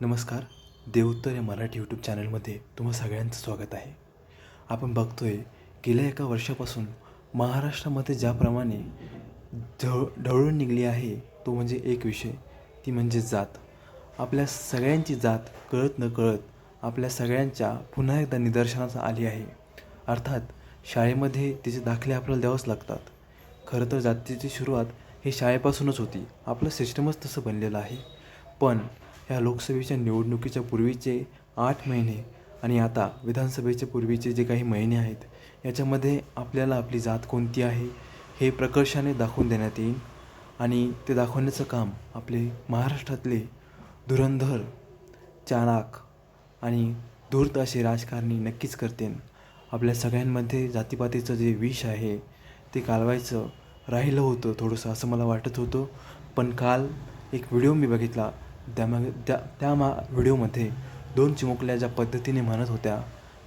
नमस्कार देवोत्तर या मराठी यूट्यूब चॅनलमध्ये तुम्हा सगळ्यांचं स्वागत आहे. आपण बघतोय गेल्या एका वर्षापासून महाराष्ट्रामध्ये ज्याप्रमाणे ढळ ढवळून निघली आहे तो म्हणजे एक विषय. ती म्हणजे जात. आपल्या सगळ्यांची जात कळत न कळत आपल्या सगळ्यांच्या पुन्हा एकदा निदर्शनास आली आहे. अर्थात शाळेमध्ये तिचे दाखले आपल्याला द्यावंच लागतात. खरं तर जातीची सुरुवात ही शाळेपासूनच होती. आपलं सिस्टमच तसं बनलेलं आहे. पण ह्या लोकसभेच्या निवडणुकीच्या पूर्वीचे आठ महिने आणि आता विधानसभेच्या पूर्वीचे जे काही महिने आहेत याच्यामध्ये आपल्याला आपली जात कोणती आहे हे प्रकर्षाने दाखवून देण्यात येईल आणि ते दाखवण्याचं काम आपले महाराष्ट्रातले धुरंधर चाणाक आणि धूर्त असे राजकारणी नक्कीच करतील. आपल्या सगळ्यांमध्ये जातीपातीचं जे विष आहे ते कालवायचं राहिलं होतं थोडंसं असं मला वाटत होतं. पण काल एक व्हिडिओ मी बघितला त्यामागे त्या त्या मा व्हिडिओमध्ये दोन चिमुकल्या ज्या पद्धतीने म्हणत होत्या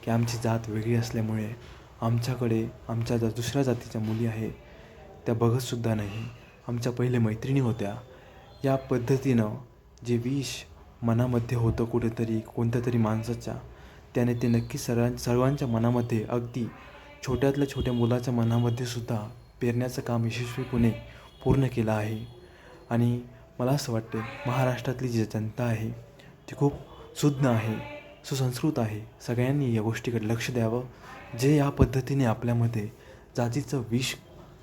की आमची जात वेगळी असल्यामुळे आमच्याकडे आमच्या ज्या दुसऱ्या जातीच्या मुली आहे त्या बघतसुद्धा नाही. आमच्या पहिले मैत्रिणी होत्या. या पद्धतीनं जे विष मनामध्ये होतं कुठेतरी कोणत्या तरी माणसाच्या त्याने ते नक्की सर्वां सर्वांच्या मनामध्ये अगदी छोट्यातल्या छोट्या मुलाच्या मनामध्ये सुद्धा पेरण्याचं काम यशस्वीपणे पूर्ण केलं आहे. आणि मला असं वाटतं महाराष्ट्रातली जी जनता आहे ती खूप सुज्ञ आहे सुसंस्कृत आहे. सगळ्यांनी या गोष्टीकडे लक्ष द्यावं. जे या पद्धतीने आपल्यामध्ये जातीचं विष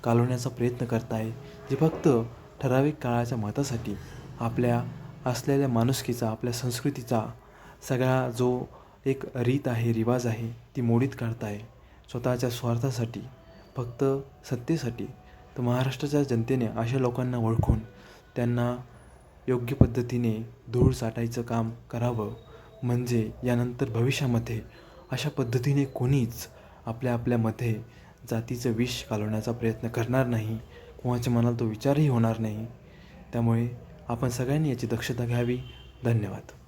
कालवण्याचा प्रयत्न करत आहे जे फक्त ठराविक काळाच्या मतासाठी आपल्या असलेल्या माणुसकीचा आपल्या संस्कृतीचा सगळा जो एक रीत आहे रिवाज आहे ती मोडीत काढत आहे स्वतःच्या स्वार्थासाठी फक्त सत्तेसाठी तर महाराष्ट्राच्या जनतेने अशा लोकांना ओळखून त्यांना योग्य पद्धतीने धूळ साठायचं काम करावं. म्हणजे यानंतर भविष्यामध्ये अशा पद्धतीने कोणीच आपल्या आपल्यामध्ये जातीचं विष घालवण्याचा प्रयत्न करणार नाही. कोणाच्या मनाला तो विचारही होणार नाही. त्यामुळे आपण सगळ्यांनी याची दक्षता घ्यावी. धन्यवाद.